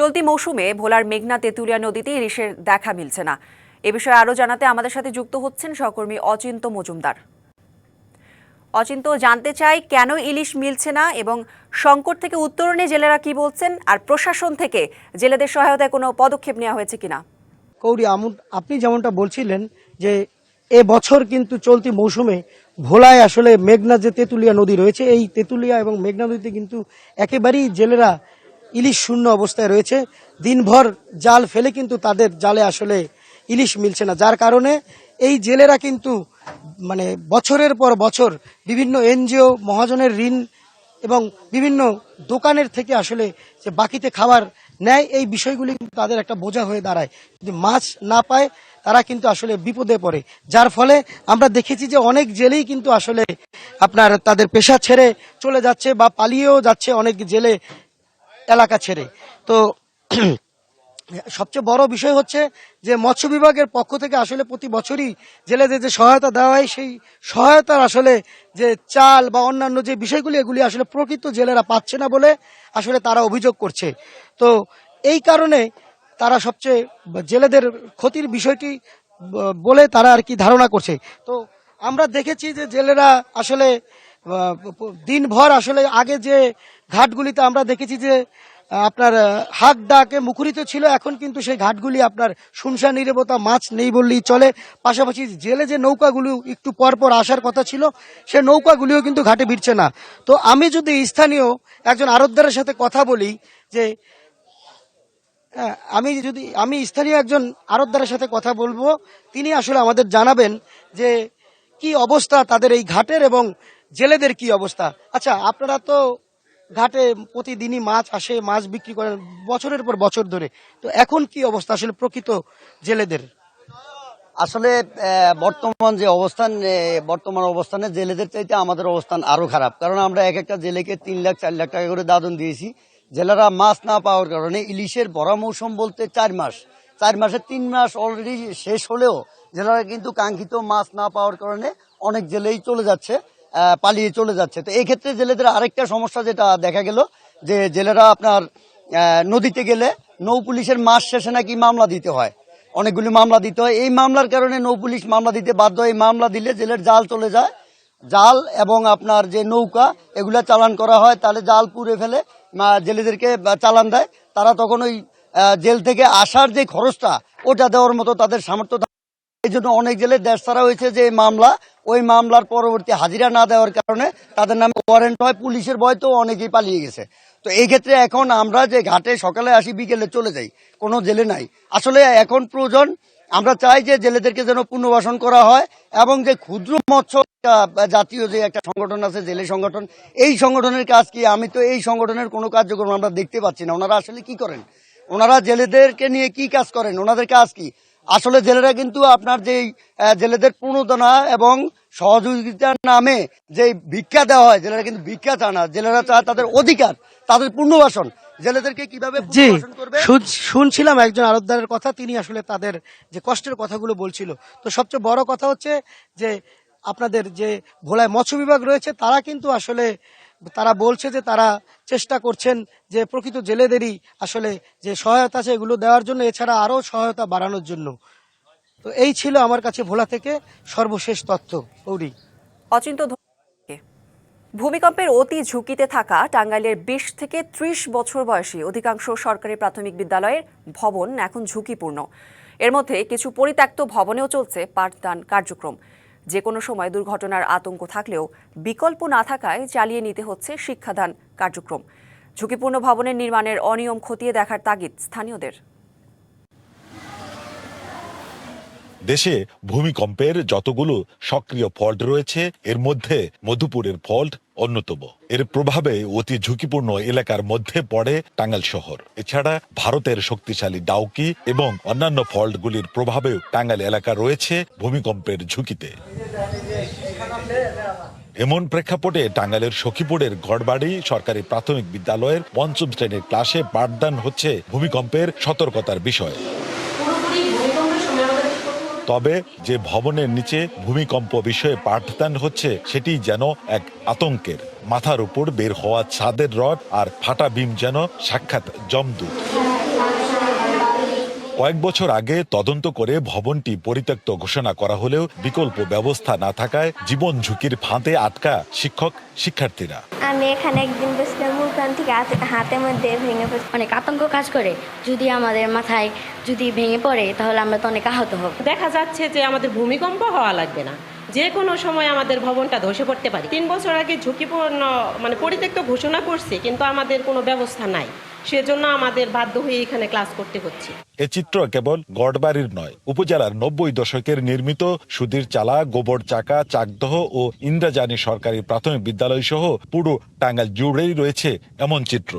চলতি মৌসুমে ভোলার মেঘনা তেঁতুলিয়া নদীতে ইলিশের দেখা মিলছে না। এ বিষয়ে আরও জানাতে আমাদের সাথে যুক্ত হচ্ছেন সহকর্মী অচিন্ত মজুমদার। অচিন্ত, জানতে চাই কেন ইলিশ মিলছে না এবং সংকট থেকে উত্তরণে জেলেরা কি বলছেন আর প্রশাসন থেকে জেলেদের সহায়তায় কোনো পদক্ষেপ নেওয়া হয়েছে কিনা? কৌরি আপনি যেমনটা বলছিলেন যে এ বছর কিন্তু চলতি মৌসুমে ভোলায় আসলে মেঘনা যে তেঁতুলিয়া নদী রয়েছে, এই তেঁতুলিয়া এবং মেঘনা নদীতে কিন্তু একেবারেই জেলেরা ইলিশ শূন্য অবস্থায় রয়েছে। দিনভর জাল ফেলে কিন্তু তাদের জালে আসলে ইলিশ মিলছে না। যার কারণে এই জেলেরা কিন্তু মানে বছরের পর বছর বিভিন্ন এনজিও, মহাজনের ঋণ এবং বিভিন্ন দোকানের থেকে আসলে যে বাকিতে খাবার নেয়, এই বিষয়গুলি কিন্তু তাদের একটা বোঝা হয়ে দাঁড়ায়। যদি মাছ না পায়, তারা কিন্তু আসলে বিপদে পড়ে। যার ফলে আমরা দেখেছি যে অনেক জেলেই কিন্তু আসলে আপনার তাদের পেশা ছেড়ে চলে যাচ্ছে বা পালিয়েও যাচ্ছে অনেক জেলে এলাকা ছেড়ে। তো সবচেয়ে বড় বিষয় হচ্ছে যে মৎস্য বিভাগের পক্ষ থেকে আসলে প্রতি বছরই জেলেদের যে সহায়তা দেওয়া হয়, সেই সহায়তার আসলে যে চাল বা অন্যান্য যে বিষয়গুলি, এগুলি আসলে প্রকৃত জেলেরা পাচ্ছে না বলে আসলে তারা অভিযোগ করছে। তো এই কারণে তারা সবচেয়ে জেলেদের ক্ষতির বিষয়টি বলে তারা আর কি ধারণা করছে। তো আমরা দেখেছি যে জেলেরা আসলে দিনভর আসলে আগে যে ঘাটগুলিতে আমরা দেখেছি যে আপনার হাক ডাকে মুখরিত ছিল এখন কিন্তু সেই ঘাটগুলি আপনার শুনশা নিরবতা মাছ নেই বললেই চলে। পাশাপাশি জেলে যে নৌকাগুলো একটু পর পর আসার কথা ছিল সে নৌকাগুলিও কিন্তু ঘাটে ভিড়ছে না। তো আমি যদি স্থানীয় একজন আরতদারের সাথে কথা বলি যে হ্যাঁ, আমি যদি আমি স্থানীয় একজন আরতদারের সাথে কথা বলব তিনি আসলে আমাদের জানাবেন যে কি অবস্থা তাদের এই ঘাটের এবং জেলেদের কি অবস্থা। আচ্ছা আপনারা তো ঘাটে প্রতিদিনই মাছ আসে, মাছ বিক্রি করেন বছরের পর বছর ধরে। তো এখন কি অবস্থা আসলে প্রকৃত জেলেদের? আসলে বর্তমান যে অবস্থান বর্তমান অবস্থানে জেলেদের চাইতে আমাদের অবস্থান আরও খারাপ। কারণ আমরা এক একটা জেলেকে তিন লাখ, চার লাখ টাকা করে দাদন দিয়েছি। জেলেরা মাছ না পাওয়ার কারণে ইলিশের ভরা মৌসুম বলতে চার মাস। চার মাসে তিন মাস অলরেডি শেষ হলেও জেলেরা কিন্তু কাঙ্ক্ষিত মাছ না পাওয়ার কারণে অনেক জেলেই চলে যাচ্ছে। পালিয়ে চলে যাচ্ছে। তো এই ক্ষেত্রে জেলেদের আরেকটা সমস্যা যেটা দেখা গেল, যে জেলেরা আপনার নদীতে গেলে নৌ পুলিশের মাস শেষে নাকি মামলা দিতে হয়। অনেকগুলি মামলা দিতে হয়। এই মামলার কারণে নৌ পুলিশ মামলা দিতে বাধ্য এই মামলা দিলে জেলের জাল চলে যায়। জাল এবং আপনার যে নৌকা, এগুলা চালান করা হয়, তাহলে জাল পুড়ে ফেলে জেলেদেরকে চালান দেয়। তারা তখন ওই জেল থেকে আসার যে খরচটা, ওটা দেওয়ার মতো তাদের সামর্থ্য। এই জন্য অনেক জেলে দেশ ছাড়া হয়েছে যে মামলা, ওই মামলার পরবর্তী হাজিরা না দেওয়ার কারণে তাদের নামে ওয়ারেন্ট হয়, পুলিশের ভয় তো অনেকেই পালিয়ে গেছে। তো এই ক্ষেত্রে এখন আমরা যে ঘাটে সকালে আসি, বিকেলে চলে যাই, কোনো জেলে নাই। আসলে এখন প্রয়োজন, আমরা চাই যে জেলেদেরকে যেন পুনর্বাসন করা হয় এবং যে ক্ষুদ্র মৎস্য জাতীয় যে একটা সংগঠন আছে, জেলে সংগঠন, এই সংগঠনের কাজ কি? আমি তো এই সংগঠনের কোনো কার্যক্রম আমরা দেখতে পাচ্ছি না। ওনারা আসলে কি করেন? ওনারা জেলেদেরকে নিয়ে কি কাজ করেন? ওনাদের কাজ কি? আসলে জেলেরা কিন্তু আপনার যে জেলেদের প্রণোদনা এবং সহযোগিতার নামে যে ভিক্ষা দেওয়া হয় জেলেরা কিন্তু ভিক্ষা চায় না। জেলেরা চায় তাদের অধিকার তাদের পুনর্বাসন। জেলেদেরকে কীভাবে জি শুন- শুনছিলাম একজন আরতদারের কথা তিনি আসলে তাদের যে কষ্টের কথাগুলো বলছিল। তো সবচেয়ে বড় কথা হচ্ছে যে আপনাদের যে ভোলায় মৎস্য বিভাগ রয়েছে তারা কিন্তু আসলে তারা বলছে যে তারা চেষ্টা করছেন যে প্রকৃত জেলেদেরই আসলে যে সহায়তা আছে এগুলো দেওয়ার জন্য, এছাড়া আরও সহায়তা বাড়ানোর জন্য। তো এই ছিল আমার কাছে ভোলা থেকে সর্বশেষ তথ্য। গৌরী। অচিন্ত। ভূমিকম্পের অতি ঝুঁকিতে থাকা টাঙ্গাইলের বিশ থেকে ত্রিশ বছর বয়সী অধিকাংশ সরকারি প্রাথমিক বিদ্যালয়ের ভবন এখন ঝুঁকিপূর্ণ। এর মধ্যে কিছু পরিত্যক্ত ভবনেও চলছে পাঠদান কার্যক্রম। যে কোনো সময় দুর্ঘটনার আতঙ্ক থাকলেও বিকল্প না থাকায় চালিয়ে নিতে হচ্ছে শিক্ষাদান কার্যক্রম। ঝুঁকিপূর্ণ ভবনের নির্মাণের অনিয়ম খতিয়ে দেখার তাগিদ স্থানীয়দের। দেশে ভূমিকম্পের যতগুলো সক্রিয় ফল্ট রয়েছে, এর মধ্যে মধুপুরের ফল্ট অন্যতম। এর প্রভাবে অতি ঝুঁকিপূর্ণ এলাকার মধ্যে পড়ে টাঙ্গাইল শহর। এছাড়া ভারতের শক্তিশালী ডাউকি এবং অন্যান্য ফল্টগুলির প্রভাবেও টাঙ্গাইল এলাকা রয়েছে ভূমিকম্পের ঝুঁকিতে। এমন প্রেক্ষাপটে টাঙ্গাইলের সখীপুরের গড়বাড়ি সরকারি প্রাথমিক বিদ্যালয়ের পঞ্চম শ্রেণির ক্লাসে পাঠদান হচ্ছে ভূমিকম্পের সতর্কতার বিষয়। তবে যে ভবনের নিচে ভূমিকম্প বিষয়ে পাঠদান হচ্ছে, সেটি যেন এক আতঙ্কের। মাথার উপর বের হওয়া ছাদের রড আর ফাটা বিম যেন সাক্ষাৎ জমদূত। কয়েক বছর আগে তদন্ত করে ভবনটি পরিত্যক্ত ঘোষণা করা হলেও বিকল্প ব্যবস্থা না থাকায় জীবন ঝুঁকির ফাঁদে আটকা শিক্ষক শিক্ষার্থীরা। আমি এখানে একদিন বসলাম মুখখান থেকে হাতে- হাতের মধ্যে ভেঙে পড়ছে। অনেক আতঙ্ক কাজ করে। যদি আমাদের মাথায় যদি ভেঙে পড়ে তাহলে আমরা তো অনেক আহত হব। দেখা যাচ্ছে যে আমাদের ভূমিকম্প হওয়া লাগবে না। যে কোনো সময় আমাদের ভবনটা ধসে পড়তে পারে। তিন বছর আগে ঝুঁকিপূর্ণ মানে পরিত্যক্ত ঘোষণা করছে কিন্তু আমাদের কোনো ব্যবস্থা নাই। সেজন্য আমাদের বাধ্য হয়ে এখানে ক্লাস করতে হচ্ছে। এ চিত্র কেবল গড়বাড়ির নয়, উপজেলার নব্বই দশকের নির্মিত সুধীর চালা, গোবর চাকা, চাকদহ ও ইন্দ্রাজানী সরকারি প্রাথমিক বিদ্যালয় সহ পুরো টাঙ্গাল জুড়েই রয়েছে এমন চিত্র।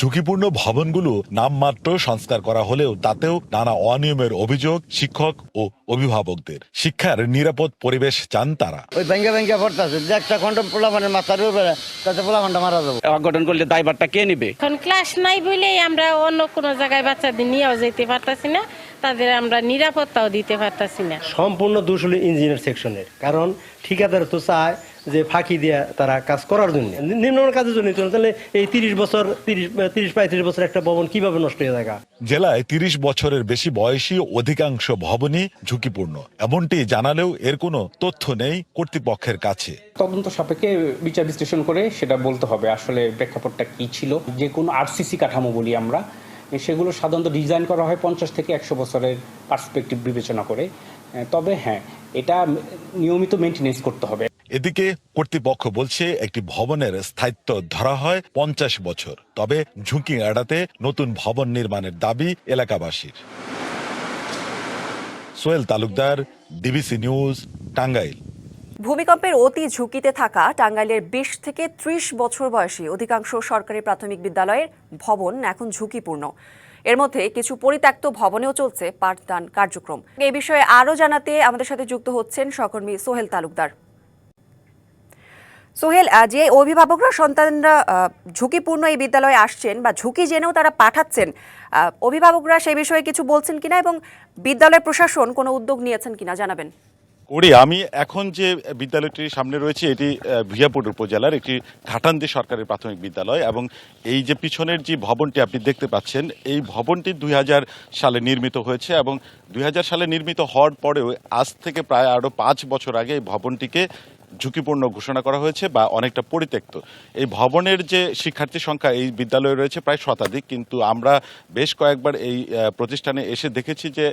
ঝুঁকিপূর্ণ ভবনগুলো নামমাত্র সংস্কার করা হলেও তাতেও নানা অনিয়মের অভিযোগ শিক্ষক ও অভিভাবকদের। শিক্ষার নিরাপদ পরিবেশ চান তারা। ওই ব্যাঙ্গে ব্যাঙ্গে পড়তেছে। যে একটা খন্ড পোলাপানের মাথার উপরে তাতে পোলাপানটা মারা যাব। অঘটন করলে দায়ভারটা কে নিবে? এখন ক্লাস নাই বলেই আমরা অন্য কোনো জায়গায় বাচ্চাদের নিয়েও যেতে পারতাছি না। তাদের আমরা নিরাপত্তাও দিতে পারতাছি না। সম্পূর্ণ দোষ হলো ইঞ্জিনিয়ার সেকশনের কারণ ঠিকাদার তো চায় যে ফাঁকি দিয়ে তারা কাজ করার জন্য। নিম্ন কাজের জন্য তাহলে এই তিরিশ বছর তিরিশ তিরিশ পঁয়ত্রিশ বছর একটা ভবন কীভাবে নষ্ট হয়ে যায় জেলায় তিরিশ বছরের বেশি বয়সী অধিকাংশ ভবনই ঝুঁকিপূর্ণ। এমনটি জানালেও এর কোনো তথ্য নেই কর্তৃপক্ষের কাছে। তদন্ত সাপেক্ষে বিচার বিশ্লেষণ করে সেটা বলতে হবে আসলে প্রেক্ষাপটটা কি ছিল। যে কোনো আরসিসি কাঠামো বলি আমরা সেগুলো সাধারণত ডিজাইন করা হয় পঞ্চাশ থেকে একশো বছরের পার্সপেক্টিভ বিবেচনা করে। তবে হ্যাঁ এটা নিয়মিত মেনটেনেন্স করতে হবে। এদিকে কর্তৃপক্ষ বলছে, একটি ভবনের স্থায়িত্ব ধরা হয় পঞ্চাশ বছর। তবে ঝুঁকি এড়াতে নতুন ভবন নির্মাণের দাবি এলাকাবাসীর। Sohel Talukdar DBC news Tangail. ভূমিকম্পের অতি ঝুঁকিতে থাকা টাঙ্গাইলের বিশ থেকে ত্রিশ বছর বয়সী অধিকাংশ সরকারি প্রাথমিক বিদ্যালয়ের ভবন এখন ঝুঁকিপূর্ণ। এর মধ্যে কিছু পরিত্যক্ত ভবনেও চলছে পাঠদান কার্যক্রম। এই বিষয়ে আরও জানাতে আমাদের সাথে যুক্ত হচ্ছেন সহকর্মী সোহেল তালুকদার। সোহেল যে অভিভাবকরা, সন্তানরা ঝুঁকিপূর্ণ এই বিদ্যালয়ে আসছেন বা ঝুঁকি জেনেও তারা পাঠাচ্ছেন অভিভাবকরা সেই বিষয়ে কিছু বলছেন কিনা এবং বিদ্যালয় প্রশাসন কোনো উদ্যোগ নিয়েছেন কিনা জানাবেন। করি, আমি এখন যে বিদ্যালয়টির সামনে রয়েছে, এটি ভিয়াপুর উপজেলার একটি ঘাটান্দি সরকারি প্রাথমিক বিদ্যালয় এবং এই যে পিছনের যে ভবনটি আপনি দেখতে পাচ্ছেন, এই ভবনটি দুই হাজার সালে নির্মিত হয়েছে এবং দুই হাজার সালে নির্মিত হওয়ার পরেও আজ থেকে প্রায় আরও পাঁচ বছর আগে এই ভবনটিকে ঝুঁকিপূর্ণ ঘোষণা করা হয়েছে বা অনেকটা পরিত্যক্ত। এই ভবনের যে শিক্ষার্থী সংখ্যা এই বিদ্যালয়ে রয়েছে প্রায় শতাধিক, কিন্তু আমরা বেশ কয়েকবার এই প্রতিষ্ঠানে এসে দেখেছি যে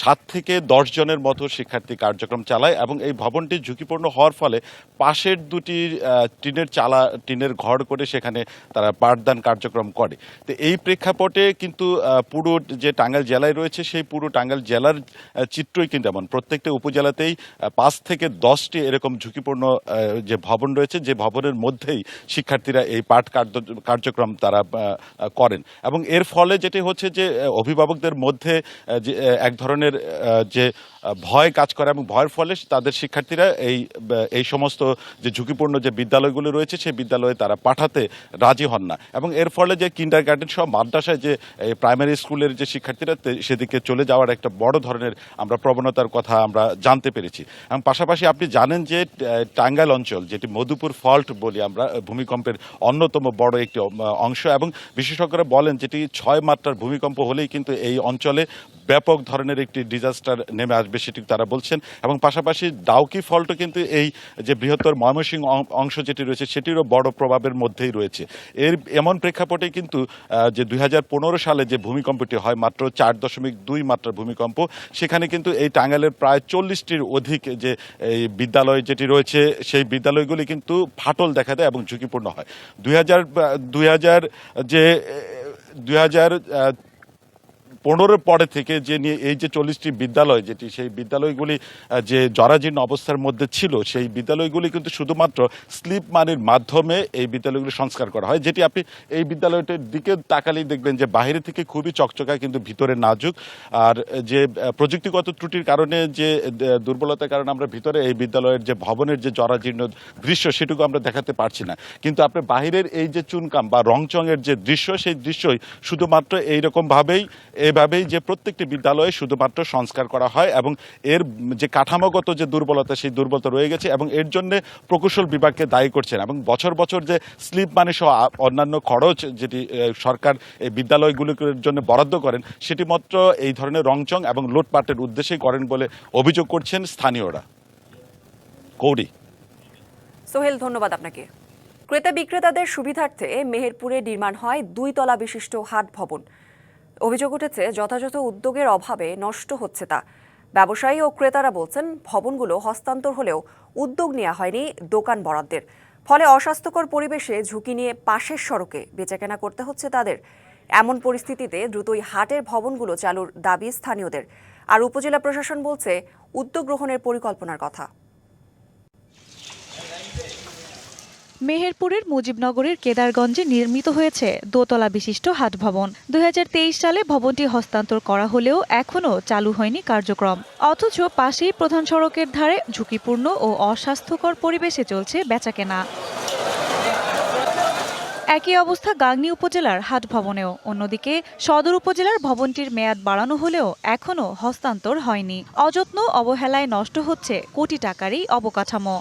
সাত থেকে দশ জনের মতো শিক্ষার্থী কার্যক্রম চালায় এবং এই ভবনটি ঝুঁকিপূর্ণ হওয়ার ফলে পাশের দুটি টিনের চালা, টিনের ঘর করে সেখানে তারা পাঠদান কার্যক্রম করে। তো এই প্রেক্ষাপটে কিন্তু পুরো যে টাঙ্গাইল জেলায় রয়েছে সেই পুরো টাঙ্গাইল জেলার চিত্রই কিন্তু এমন। প্রত্যেকটা উপজেলাতেই পাঁচ থেকে দশটি এরকম ঝুঁকিপূর্ণ যে ভবন রয়েছে, যে ভবনের মধ্যেই শিক্ষার্থীরা এই পাঠ কার্য- কার্যক্রম তারা করেন। এবং এর ফলে যেটি হচ্ছে যে অভিভাবকদের মধ্যে যে এক ধরনের যে ভয় কাজ করে এবং ভয়ের ফলে তাদের শিক্ষার্থীরা এই এই সমস্ত যে ঝুঁকিপূর্ণ যে বিদ্যালয়গুলো রয়েছে, সেই বিদ্যালয়ে তারা পাঠাতে রাজি হন না। এবং এর ফলে যে কিন্ডার গার্ডেন সহ মাদ্রাসায় যে প্রাইমারি স্কুলের যে শিক্ষার্থীরা সেদিকে চলে যাওয়ার একটা বড় ধরনের আমরা প্রবণতার কথা আমরা জানতে পেরেছি। এবং পাশাপাশি আপনি জানেন যে টাঙ্গাইল অঞ্চল, যেটি মধুপুর ফল্ট বলি আমরা ভূমিকম্পের অন্যতম বড় একটি অংশ এবং বিশেষজ্ঞরা বলেন যেটি ছয় মাত্রার ভূমিকম্প হলেই কিন্তু এই অঞ্চলে ব্যাপক ধরনের একটি ডিজাস্টার নেমে আসবে সেটি তারা বলছেন। এবং পাশাপাশি ডাউকি ফল্টও কিন্তু এই যে বৃহত্তর ময়মনসিংহ অংশ যেটি রয়েছে, সেটিরও বড় প্রভাবের মধ্যেই রয়েছে। এর এমন প্রেক্ষাপটে কিন্তু যে দুই হাজার পনেরো সালে যে ভূমিকম্পটি হয়, মাত্র চার দশমিক দুই মাত্রার ভূমিকম্প, সেখানে কিন্তু এই টাঙ্গাইলের প্রায় চল্লিশটির অধিক যে এই বিদ্যালয় যেটি রয়েছে, সেই বিদ্যালয়গুলি কিন্তু ফাটল দেখা দেয় এবং ঝুঁকিপূর্ণ হয়। দুই হাজার দুই হাজার যে দুই হাজার পনেরোর পরে থেকে যে নিয়ে এই যে চল্লিশটি বিদ্যালয় যেটি, সেই বিদ্যালয়গুলি যে জরাজীর্ণ অবস্থার মধ্যে ছিল, সেই বিদ্যালয়গুলি কিন্তু শুধুমাত্র স্লিপ মানির মাধ্যমে এই বিদ্যালয়গুলি সংস্কার করা হয়, যেটি আপনি এই বিদ্যালয়টির দিকে তাকালেই দেখবেন যে বাইরে থেকে খুবই চকচকা কিন্তু ভিতরে নাজুক। আর যে প্রযুক্তিগত ত্রুটির কারণে যে দুর্বলতার কারণে আমরা ভিতরে এই বিদ্যালয়ের যে ভবনের যে জরাজীর্ণ দৃশ্য সেটুকু আমরা দেখাতে পারছি না। কিন্তু আপনি বাহিরের এই যে চুনকাম বা রংচঙের যে দৃশ্য, সেই দৃশ্যই শুধুমাত্র এইরকম ভাবেই এই এভাবেই যে প্রত্যেকটি বিদ্যালয়ে শুধুমাত্র সংস্কার করা হয় এবং এর যে কাঠামোগত যে দুর্বলতা, সেই দুর্বলতা রয়ে গেছে এবং এর জন্য প্রকৌশল বিভাগকে দায়ী করছেন এবং বছর বছর যে স্লিপ মানি সহ অন্যান্য খরচ যেটি সরকার এই বিদ্যালয়গুলির জন্য বরাদ্দ করেন, সেটি মাত্র এই ধরনের রংচং এবং লুটপাটের উদ্দেশ্যেই করেন বলে অভিযোগ করছেন স্থানীয়রা। কৌরি সোহেল, ধন্যবাদ আপনাকে। ক্রেতা বিক্রেতাদের সুবিধার্থে মেহেরপুরে নির্মাণ হয় দুই তলা বিশিষ্ট হাট ভবন। অভিযোগ উঠেছে, যথাযথ উদ্যোগের অভাবে নষ্ট হচ্ছে তা। ব্যবসায়ী ও ক্রেতারা বলছেন, ভবনগুলো হস্তান্তর হলেও উদ্যোগ নেওয়া হয়নি দোকান বরাদ্দের। ফলে অস্বাস্থ্যকর পরিবেশে ঝুঁকি নিয়ে পাশের সড়কে বেচাকেনা করতে হচ্ছে তাদের। এমন পরিস্থিতিতে দ্রুতই হাটের ভবনগুলো চালুর দাবি স্থানীয়দের। আর উপজেলা প্রশাসন বলছে, উদ্যোগ গ্রহণের পরিকল্পনার কথা। মেহেরপুরের মুজিবনগরের কেদারগঞ্জে নির্মিত হয়েছে দোতলা বিশিষ্ট হাট ভবন দুই সালে ভবনটি হস্তান্তর করা হলেও এখনও চালু হয়নি কার্যক্রম। অথচ পাশেই প্রধান সড়কের ধারে ঝুঁকিপূর্ণ ও অস্বাস্থ্যকর পরিবেশে চলছে বেচাকেনা। একই অবস্থা গাংনী উপজেলার হাট ভবনেও অন্যদিকে সদর উপজেলার ভবনটির মেয়াদ বাড়ানো হলেও এখনও হস্তান্তর হয়নি। অযত্ন অবহেলায় নষ্ট হচ্ছে কোটি টাকারই অবকাঠামো।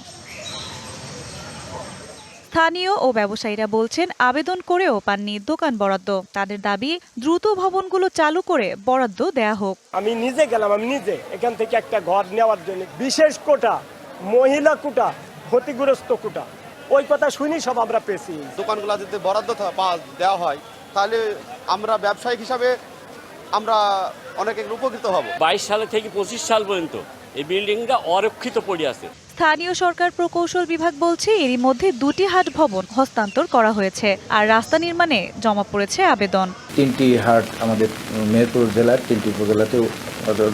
স্থানীয় ও ব্যবসায়ীরা বলছেন আবেদন করেও পাননি দোকান বরাদ্দ। তাদের দাবি দ্রুত ভবনগুলো চালু করে বরাদ্দ দেয়া হোক। আমি নিজে গেলাম আমি নিজে। এখান থেকে একটা ঘর নেওয়ার জন্য বিশেষ কোটা মহিলা কোটা ক্ষতিগ্রস্ত কোটা। ওই কথা শুনি সব আমরা পেয়েছি। দোকানগুলো যদি বরাদ্দ পা- দেওয়া হয় তাহলে আমরা ব্যবসায়িক হিসাবে আমরা অনেক উপকৃত হব। বাইশ সালে থেকে পঁচিশ সাল পর্যন্ত এই বিল্ডিংটা অরক্ষিত পড়ে আছে। স্থানীয় সরকার প্রকৌশল বিভাগ বলছে এরই মধ্যে দুটি হাট ভবন হস্তান্তর করা হয়েছে আর রাস্তা নির্মাণে জমা পড়েছে আবেদন। তিনটি হাট আমাদের মেহেরপুর জেলার তিনটি উপজেলাতে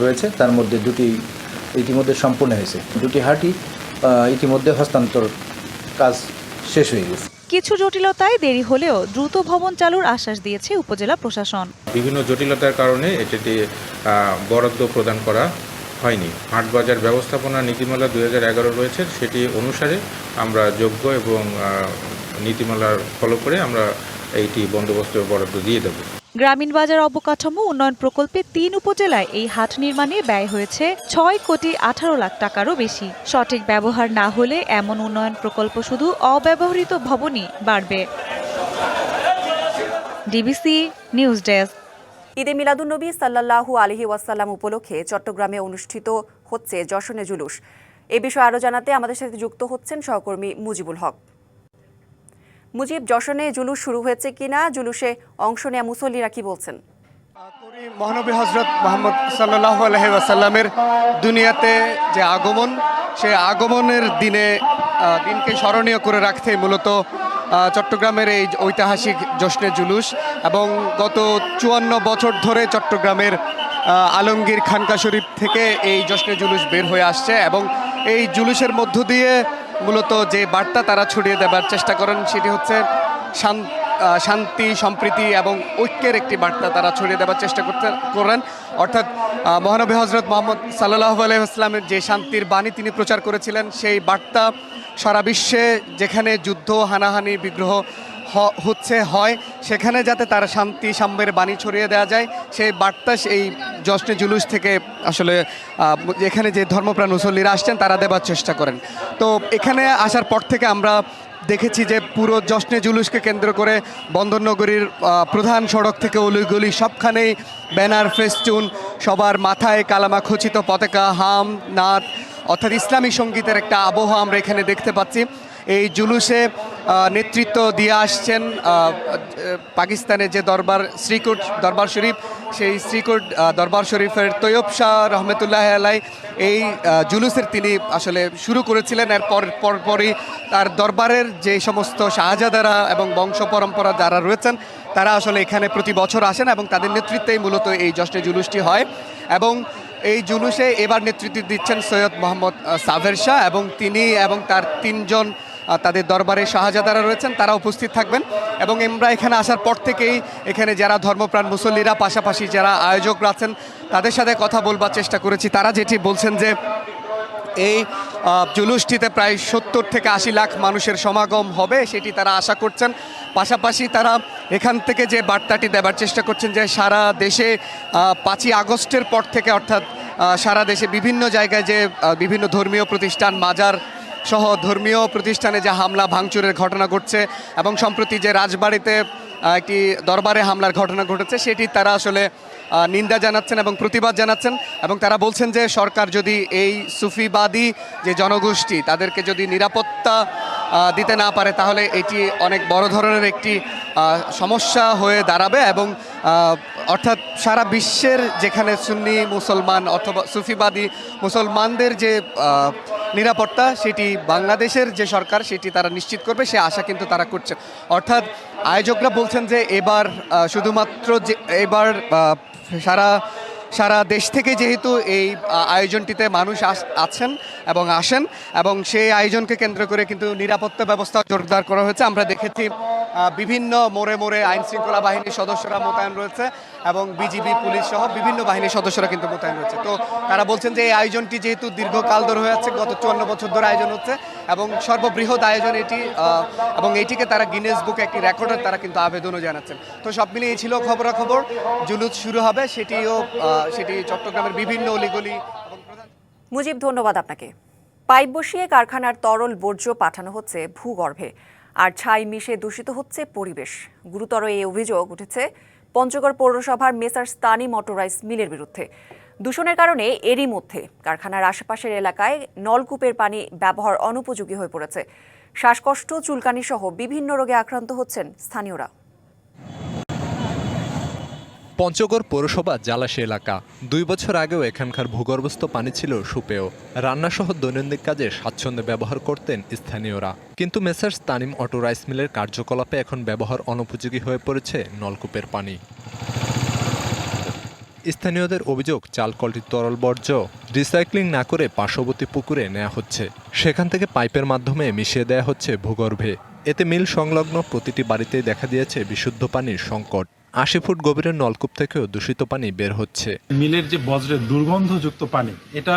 রয়েছে তার মধ্যে দুটি ইতিমধ্যে সম্পূর্ণ হয়েছে। দুটি হাটই ইতিমধ্যে হস্তান্তর কাজ শেষ হয়ে গেছে। কিছু জটিলতায় দেরি হলেও দ্রুত ভবন চালুর আশ্বাস দিয়েছে উপজেলা প্রশাসন। বিভিন্ন জটিলতার কারণে এটিতে আহ, বরাদ্দ প্রদান করা হয়নি। হাটবাজার ব্যবস্থাপনা নীতিমালা দু হাজার এগারো রয়েছে, সেটি অনুসারে আমরা যোগ্য এবং নীতিমালার ফলো করে আমরা এইটি বন্দোবস্ত বরাদ্দ দিয়ে দেবো। গ্রামীণ বাজার অবকাঠামো উন্নয়ন প্রকল্পে তিন উপজেলায় এই হাট নির্মাণে ব্যয় হয়েছে ছয় কোটি আঠারো লাখ টাকারও বেশি। সঠিক ব্যবহার না হলে এমন উন্নয়ন প্রকল্প শুধু অব্যবহৃত ভবনই বাড়বে। DBC news desk. ঈদে মিলাদুন্নবী সাল্লাল্লাহু আলহি ওয়াসাল্লাম উপলক্ষে চট্টগ্রামে অনুষ্ঠিত হচ্ছে যশনে জুলুস। এ বিষয়ে আরও জানাতে আমাদের সাথে যুক্ত হচ্ছেন সহকর্মী মুজিবুল হক। মুজিব, যশনে জুলুস শুরু হয়েছে কিনা? জুলুসে অংশ নেয়া মুসল্লিরা কি বলছেন? মহানবী হজরত মোহাম্মদ সাল্লাহ আলহিবাসাল্লামের দুনিয়াতে যে আগমন সে আগমনের দিনে দিনকে স্মরণীয় করে রাখতে মূলত চট্টগ্রামের এই ঐতিহাসিক জশ্নে জুলুস এবং গত চুয়ান্ন বছর ধরে চট্টগ্রামের আলমগীর খানকা শরীফ থেকে এই জশ্নে জুলুস বের হয়ে আসছে এবং এই জুলুসের মধ্য দিয়ে মূলত যে বার্তা তারা ছড়িয়ে দেবার চেষ্টা করেন সেটি হচ্ছে শান্তি, সম্প্রীতি এবং ঐক্যের একটি বার্তা তারা ছড়িয়ে দেওয়ার চেষ্টা করতে, করেন। অর্থাৎ মহানবী হজরত মোহাম্মদ সাল্লাহ আলাইসলামের যে শান্তির বাণী তিনি প্রচার করেছিলেন, সেই বার্তা সারা বিশ্বে যেখানে যুদ্ধ, হানাহানি, বিগ্রহ হচ্ছে, হয়, সেখানে যাতে তার শান্তি সাম্যের বাণী ছড়িয়ে দেওয়া যায়, সেই বার্তা এই জশ্নে জুলুস থেকে আসলে এখানে যে ধর্মপ্রাণ মুসল্লিরা আসছেন, তারা দেবার চেষ্টা করেন। তো এখানে আসার পর থেকে আমরা দেখেছি যে পুরো জশ্নে জুলুসকে কেন্দ্র করে বন্দরনগরীর প্রধান সড়ক থেকে অলিগলি সবখানেই ব্যানার, ফেস্টুন, সবার মাথায় কালামা খচিত পতাকা, হাম নাথ অর্থাৎ ইসলামী সঙ্গীতের একটা আবহাওয়া আমরা এখানে দেখতে পাচ্ছি। এই জুলুসে নেতৃত্ব দিয়ে আসছেন পাকিস্তানের যে দরবার, শ্রীকুট দরবার শরীফ, সেই শ্রীকুট দরবার শরীফের তৈয়ব শাহ রহমতুল্লাহ আলাই এই জুলুসের তিনি আসলে শুরু করেছিলেন। এর পর পরপরই তার দরবারের যে সমস্ত শাহজাদারা এবং বংশ পরম্পরা যারা রয়েছেন, তারা আসলে এখানে প্রতি বছর আসেন এবং তাদের নেতৃত্বেই মূলত এই জশ্নে জুলুসটি হয়। এবং এই জুলুসে এবার নেতৃত্ব দিচ্ছেন সৈয়দ মোহাম্মদ সাভের শাহ এবং তিনি এবং তার তিনজন তাদের দরবারে শাহজাদারা রয়েছেন, তারা উপস্থিত থাকবেন। এবং আমরা এখানে আসার পর থেকেই এখানে যারা ধর্মপ্রাণ মুসল্লিরা, পাশাপাশি যারা আয়োজকরা আছেন, তাদের সাথে কথা বলবার চেষ্টা করেছি। তারা যেটি বলছেন যে, এই জুলুসটিতে প্রায় সত্তর থেকে আশি লাখ মানুষের সমাগম হবে, সেটি তারা আশা করছেন। পাশাপাশি তারা এখান থেকে যে বার্তাটি দেবার চেষ্টা করছেন যে, সারা দেশে পাঁচই আগস্টের পর থেকে অর্থাৎ সারা দেশে বিভিন্ন জায়গায় যে বিভিন্ন ধর্মীয় প্রতিষ্ঠান, মাজার সহ ধর্মীয় প্রতিষ্ঠানে যে হামলা, ভাঙচুরের ঘটনা ঘটছে এবং সম্প্রতি যে রাজবাড়িতে একটি দরবারে হামলার ঘটনা ঘটেছে, সেটি তারা আসলে নিন্দা জানাচ্ছেন এবং প্রতিবাদ জানাচ্ছেন এবং তারা বলছেন যে সরকার যদি এই সুফিবাদী যে জনগোষ্ঠী তাদেরকে যদি নিরাপত্তা দিতে না পারে, তাহলে এটি অনেক বড় ধরনের একটি সমস্যা হয়ে দাঁড়াবে এবং অর্থাৎ সারা বিশ্বের যেখানে সুন্নি মুসলমান অথবা সুফিবাদী মুসলমানদের যে নিরাপত্তা সেটি বাংলাদেশের যে সরকার সেটি তারা নিশ্চিত করবে, সে আশা কিন্তু তারা করছে। অর্থাৎ আয়োজকরা বলছেন যে এবার শুধুমাত্র যে এবার সারা সারা দেশ থেকে যেহেতু এই আয়োজনটিতে মানুষ আছেন এবং আসেন এবং সেই আয়োজনকে কেন্দ্র করে কিন্তু নিরাপত্তা ব্যবস্থা জোরদার করা হয়েছে। আমরা দেখেছি বিভিন্ন মোড়ে মোড়ে আইনশৃঙ্খলা বাহিনীর সদস্যরা মোতায়েন রয়েছে। এবং বিজিবি, পুলিশ সহ বিভিন্ন বাহিনীর সদস্যরা কিন্তু মোতায়েন রয়েছে তো তারা বলছেন যে এই আয়োজনটি যেহেতু দীর্ঘকাল ধরে হয়ে যাচ্ছে গত চুয়ান্ন বছর ধরে আয়োজন হচ্ছে এবং সর্ববৃহৎ আয়োজন এটি এবং এটিকে তারা গিনেস বুকে একটি রেকর্ডের তারা কিন্তু আবেদনও জানাচ্ছেন। তো সব মিলিয়ে ছিল খবরাখবর। জুলুস শুরু হবে, সেটিও সেটি চট্টগ্রামের বিভিন্ন অলিগলি মুজিব, ধন্যবাদ আপনাকে। পাইপ বসিয়ে কারখানার তরল বর্জ্য পাঠানো হচ্ছে ভূগর্ভে। আর ছাই মিশে দূষিত হচ্ছে পরিবেশ। গুরুতর এই অভিযোগ উঠেছে পঞ্চগড় পৌরসভার মেসার স্তানি মোটরাইজ মিলের বিরুদ্ধে। দূষণের কারণে এরই মধ্যে কারখানার আশেপাশের এলাকায় নলকূপের পানি ব্যবহার অনুপযোগী হয়ে পড়েছে। শ্বাসকষ্ট চুলকানি সহ বিভিন্ন রোগে আক্রান্ত হচ্ছেন স্থানীয়রা। পঞ্চগড় পৌরসভা জালাশি এলাকা। দুই বছর আগেও এখানকার ভূগর্ভস্থ পানি ছিল সুপেয়। রান্নাসহ দৈনন্দিন কাজে স্বাচ্ছন্দ্যে ব্যবহার করতেন স্থানীয়রা। কিন্তু মেসার্স তানিম অটো রাইস মিলের কার্যকলাপে এখন ব্যবহার অনুপযোগী হয়ে পড়েছে নলকূপের পানি। স্থানীয়দের অভিযোগ চাল কলটির তরল বর্জ্য রিসাইক্লিং না করে পার্শ্ববর্তী পুকুরে নেওয়া হচ্ছে। সেখান থেকে পাইপের মাধ্যমে মিশিয়ে দেয়া হচ্ছে ভূগর্ভে। এতে মিল সংলগ্ন প্রতিটি বাড়িতেই দেখা দিয়েছে বিশুদ্ধ পানির সংকট। আশি ফুট গভীরের নলকূপ থেকেও দূষিত পানি বের হচ্ছে। মিলের যে বজ্রের দুর্গন্ধযুক্ত পানি এটা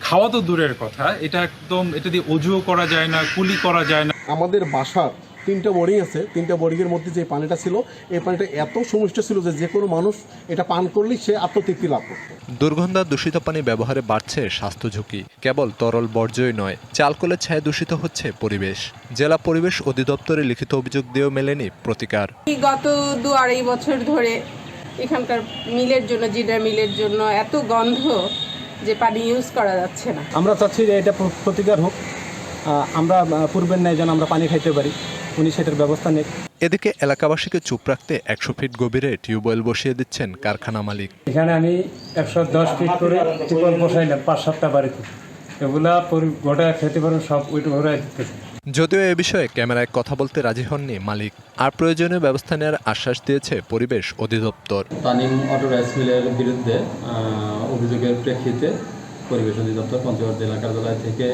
খাওয়া তো দূরের কথা এটা একদম এটা দিয়ে অজুও করা যায় না কুলি করা যায় না। আমাদের বাসার তিনটা বোরিং আছে। তিনটা বোরিংয়ের মধ্যে যে পানিটা ছিল এই পানিটা এত সুমিষ্ট ছিল যে যে কোনো মানুষ এটা পান করলেই সে আত্মতৃপ্তি লাভ করত। দুর্গন্ধ দূষিত পানি ব্যবহারে বাড়ছে স্বাস্থ্য ঝুঁকি। কেবল তরল বর্জ্যই নয় চালকলের ছায়া দূষিত হচ্ছে পরিবেশ। জেলা পরিবেশ অধিদপ্তরে লিখিত অভিযোগ দিয়েও মেলেনি প্রতিকার। গত দু আড়াই বছর ধরে এখানকার মিলের জন্য জিডার মিলের জন্য এত গন্ধ যে পানি ইউজ করা যাচ্ছে না। আমরা চাচ্ছি যে এটা প্রতিকার হোক। আমরা পূর্বের ন্যায় যেন আমরা পানি খাইতে পারি। উনি সেটার ব্যবস্থা নেই এদিকে এলাকাবাসীকে চুপ রাখতে একশো ফিট গভীরে টিউবওয়েল বসিয়ে দিচ্ছেন কারখানা মালিক। এখানে আমি একশো দশ ফিট করে টিউবওয়েল বসাইলাম পাঁচ সাতটা বাড়িতে। এগুলা পরি- গোটা খেতে পারেন সব ওইটু ঘরে দিতেছে যদিও এ বিষয়ে ক্যামেরায় কথা বলতে রাজি হননি মালিক আর প্রয়োজনীয় ব্যবস্থা নেওয়ার আশ্বাস দিয়েছে পরিবেশ অধিদপ্তর। তানিম অটো রাইস মিলের বিরুদ্ধে অভিযোগের প্রেক্ষিতে পরিবেশ অধিদপ্তর পঞ্চগড় জেলা কার্যালয় থেকে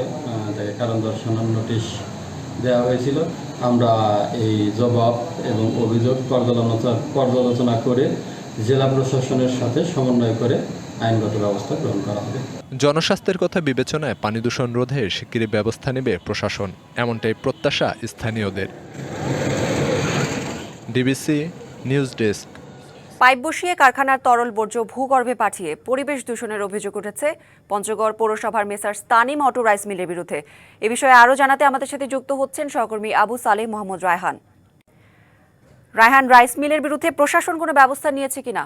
তাকে কারণ দর্শানোর নোটিশ দেওয়া হয়েছিল। আমরা এই জবাব এবং অভিযোগ পর্যালোচনা পর্যালোচনা করে জেলা প্রশাসনের সাথে সমন্বয় করে আইনগত ব্যবস্থা গ্রহণ করা হবে। জনস্বাস্থ্যের কথা বিবেচনায় পানি দূষণ রোধে শিগগিরই ব্যবস্থা নেবে প্রশাসন। এমনটাই প্রত্যাশা স্থানীয়দের। DBC news desk. পাইপ বসিয়ে কারখানার তরল বর্জ্য ভূগর্ভে পাঠিয়ে পরিবেশ দূষণের অভিযোগ উঠেছে। পঞ্চগড় পৌরসভার মেসার স্তানিম অটো রাইস মিলের বিরুদ্ধে। এ বিষয়ে আরও জানাতে আমাদের সাথে যুক্ত হচ্ছেন সহকর্মী আবু সালেহ মোহাম্মদ রায়হান। রায়হান, রাইস মিলের বিরুদ্ধে প্রশাসন কোনো ব্যবস্থা নিয়েছে কিনা?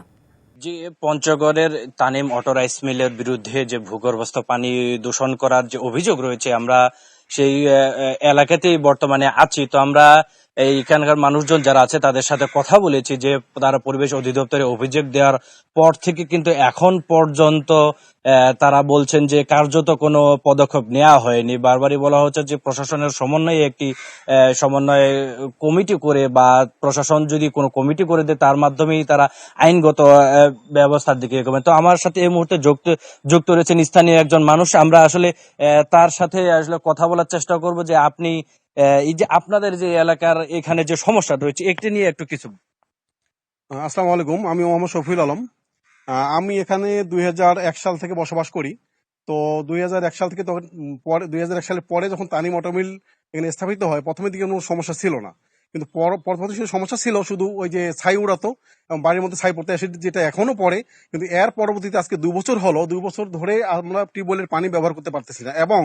যে পঞ্চগড়ের তানিম অটো রাইস মিলের বিরুদ্ধে যে ভূগর্ভস্থ পানি দূষণ করার যে অভিযোগ রয়েছে, আমরা সেই এলাকাতেই বর্তমানে আছি। তো আমরা এইখানকার মানুষজন যারা আছে, তাদের সাথে কথা বলেছি যে, তারা পরিবেশ অধিদপ্তরে অভিযোগ দেওয়ার পর থেকে কিন্তু এখন পর্যন্ত তারা বলছেন যে, কার্যত কোনো পদক্ষেপ নেওয়া হয়নি। বারবারই বলা হচ্ছে যে, প্রশাসনের সমন্বয়ে একটি সমন্বয় কমিটি করে বা প্রশাসন যদি কোনো কমিটি করে দেয়, তার মাধ্যমেই তারা আইনগত ব্যবস্থার দিকে এগোবে। তো আমার সাথে এই মুহূর্তে যুক্ত যুক্ত রয়েছেন স্থানীয় একজন মানুষ। আমরা আসলে তার সাথে আসলে কথা বলার চেষ্টা করব যে, আপনি এই যে আপনাদের যে এলাকার এখানে যে সমস্যা রয়েছে, একটি নিয়ে একটু কিছু। আসসালামু আলাইকুম, আমি মোহাম্মদ শফিউল আলম। আমি এখানে দুই হাজার এক সাল থেকে বসবাস করি। তো দুই হাজার এক সাল থেকে তখন পরে, দুই হাজার এক সালের পরে যখন তানিম অটোমিল এখানে স্থাপিত হয়, প্রথমের দিকে কোনো সমস্যা ছিল না। কিন্তু পর, পরবর্তী সময়ে সমস্যা ছিল, শুধু ওই যে ছাই উড়াতো, এবং বাড়ির মধ্যে ছাই পড়তে আসে, যেটা এখনও পড়ে, কিন্তু এর পরবর্তীতে আজকে দু বছর হলো দুই বছর ধরে আমরা টিউবওয়েলের পানি ব্যবহার করতে পারতেছি না। এবং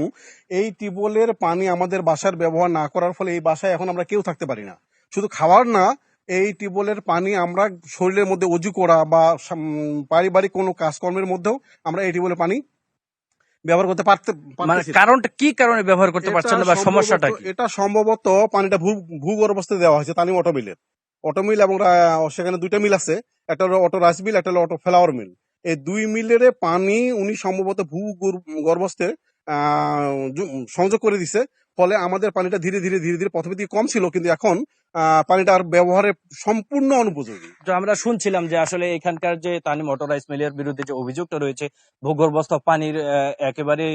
এই টিউবওয়েলের পানি আমাদের বাসার ব্যবহার না করার ফলে এই বাসায় এখন আমরা কেউ থাকতে পারি না। শুধু খাওয়ার না, এই টিউবওয়েলের পানি আমরা শরীরের মধ্যে অজু করা বা পারিবারিক কোনো কাজকর্মের মধ্যেও আমরা এই টিউবওয়েলের পানি ব্যবহার করতে পারতে মানে কারণটা কি কারণে ব্যবহার করতে পারছেন না বা সমস্যাটা কি? এটা সম্ভবত পানিটা ভূ ভূগর্ভস্থে দেওয়া হয়েছে Tanim auto auto mill auto mill এবং সেখানে দুইটা মিল আছে। একটা হলো অটো রাইস মিল একটা হলো অটো ফ্লাওয়ার মিল। এই দুই মিলের পানি উনি সম্ভবত ভূগর্ভস্থে আহ, সংযোগ করে দিছে। ফলে আমাদের পানিটা ধীরে ধীরে ধীরে ধীরে প্রথমে কম ছিল, কিন্তু এখন পানিটা আর ব্যবহারের সম্পূর্ণ অনুপযোগী। তো আমরা শুনছিলাম যে আসলে এখানকার যে তানি মোটর রাইস মিলের বিরুদ্ধে যে অভিযোগটা রয়েছে, ভূগর্ভস্থ পানির একেবারে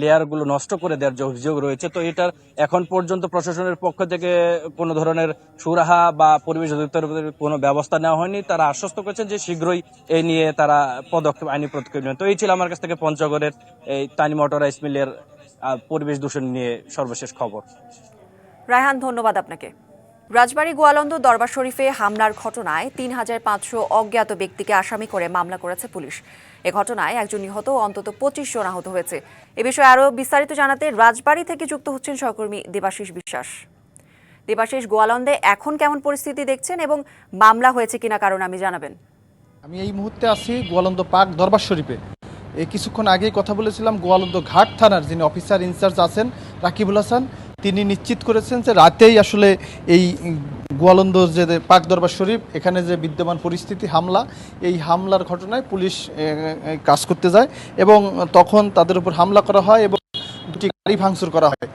লেয়ারগুলো নষ্ট করে দেওয়ার যে অভিযোগ রয়েছে, তো এটার এখন পর্যন্ত প্রশাসনের পক্ষ থেকে কোনো ধরনের সুরাহা বা পরিবেশ অধিদপ্তরের কোনো ব্যবস্থা নেওয়া হয়নি। তারা আশ্বস্ত করেছেন যে শীঘ্রই এই নিয়ে তারা পদক্ষেপ, আইনি পদক্ষেপ নেবেন। তো এই ছিল আমার কাছ থেকে পঞ্চগড়ের এই তানি মোটর রাইস মিলের পরিবেশ দূষণ নিয়ে সর্বশেষ খবর। রায়হান ধন্যবাদ আপনাকে। রাজবাড়ী গোয়ালন্দ দরবার শরীফে হামলার ঘটনায় তিন হাজার পাঁচশো অজ্ঞাত ব্যক্তিকে আসামি করে মামলা করেছে পুলিশ। এ ঘটনায় একজন নিহত অন্তত পঁচিশ জন আহত হয়েছে। এ বিষয়ে আরও বিস্তারিত জানাতে রাজবাড়ী থেকে যুক্ত হচ্ছেন সহকর্মী দেবাশিস বিশ্বাস। দেবাশিস গোয়ালন্দে এখন কেমন পরিস্থিতি দেখছেন এবং মামলা হয়েছে কিনা কারণ আমি জানাবেন। আমি এই মুহূর্তে আছি গোয়ালন্দ পার্ক দরবার শরীফে। কিছুক্ষণ আগেই কথা বলেছিলাম গোয়ালন্দ ঘাট থানার যিনি অফিসার ইনচার্জ আছেন রাকিবুল হাসান, তিনি নিশ্চিত করেছেন যে রাতেই আসলে এই গোয়ালন্দ যে পাক দরবার শরীফ, এখানে যে বিদ্যমান পরিস্থিতি, হামলা, এই হামলার ঘটনায় পুলিশ কাজ করতে যায় এবং তখন তাদের উপর হামলা করা হয় এবং গাড়ি ভাঙচুর করা হয়।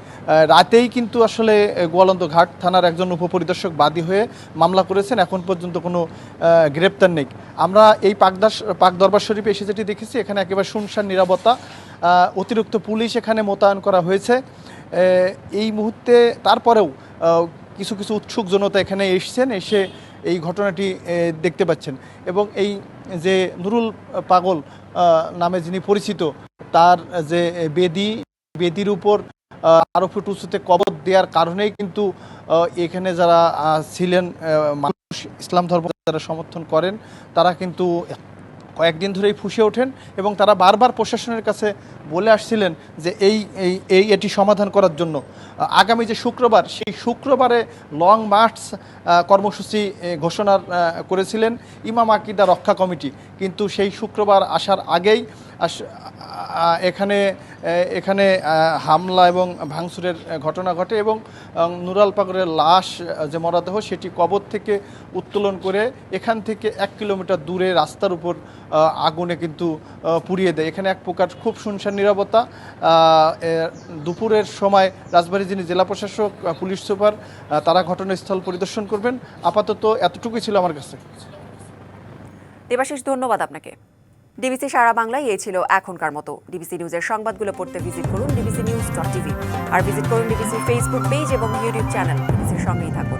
রাতেই কিন্তু আসলে গোয়ালন্দ ঘাট থানার একজন উপপরিদর্শক বাদী হয়ে মামলা করেছেন। এখন পর্যন্ত কোনো গ্রেপ্তার নেই। আমরা এই পাকদাস পাক দরবার শরীফে এসে যেটি দেখেছি, এখানে একেবারে শুনশান নিরাপত্তা অতিরিক্ত পুলিশ এখানে মোতায়েন করা হয়েছে। এই মুহূর্তে তারপরেও কিছু কিছু উৎসুক জনতা এখানে এসছেন, এসে এই ঘটনাটি দেখতে পাচ্ছেন। এবং এই যে নুরুল পাগল নামে যিনি পরিচিত, তার যে বেদি বেদির উপর আহ, টুসুতে কবর দেওয়ার কারণেই কিন্তু এখানে যারা ছিলেন মানুষ ইসলাম ধর্ম যারা সমর্থন করেন তারা কিন্তু কয়েকদিন ধরেই ফুসে ওঠেন এবং তারা বারবার প্রশাসনের কাছে বলে আসছিলেন যে এই এই এটি সমাধান করার জন্য। আগামী যে শুক্রবার সেই শুক্রবারে লং মার্চ কর্মসূচি আহ, ঘোষণার করেছিলেন ইমাম আকিদা রক্ষা কমিটি। কিন্তু সেই শুক্রবার আসার আগেই এখানে এখানে হামলা এবং ভাঙচুরের ঘটনা ঘটে এবং নুরাল পাগরের লাশ যে মরাদেহ সেটি কবর থেকে উত্তোলন করে এখান থেকে এক কিলোমিটার দূরে রাস্তার উপর আগুনে কিন্তু পুড়িয়ে দেয়। এখানে এক প্রকার খুব শুনশান নিরাপত্তা দুপুরের সময় রাজবাড়ী যিনি জেলা প্রশাসক পুলিশ সুপার তারা ঘটনাস্থল পরিদর্শন করবেন। আপাতত এতটুকুই ছিল আমার কাছে। দেবাশিস, ধন্যবাদ আপনাকে। ডিবিসি সারা বাংলায় এই ছিল এখনকার মতো। ডিবিসি নিউজের সংবাদগুলো পড়তে ভিজিট করুন ডিবিসি নিউজ ডট টিভি। আর ভিজিট করুন ডিবিসি ফেসবুক পেজ এবং ইউটিউব চ্যানেল। ডিবিসির সঙ্গেই থাকুন।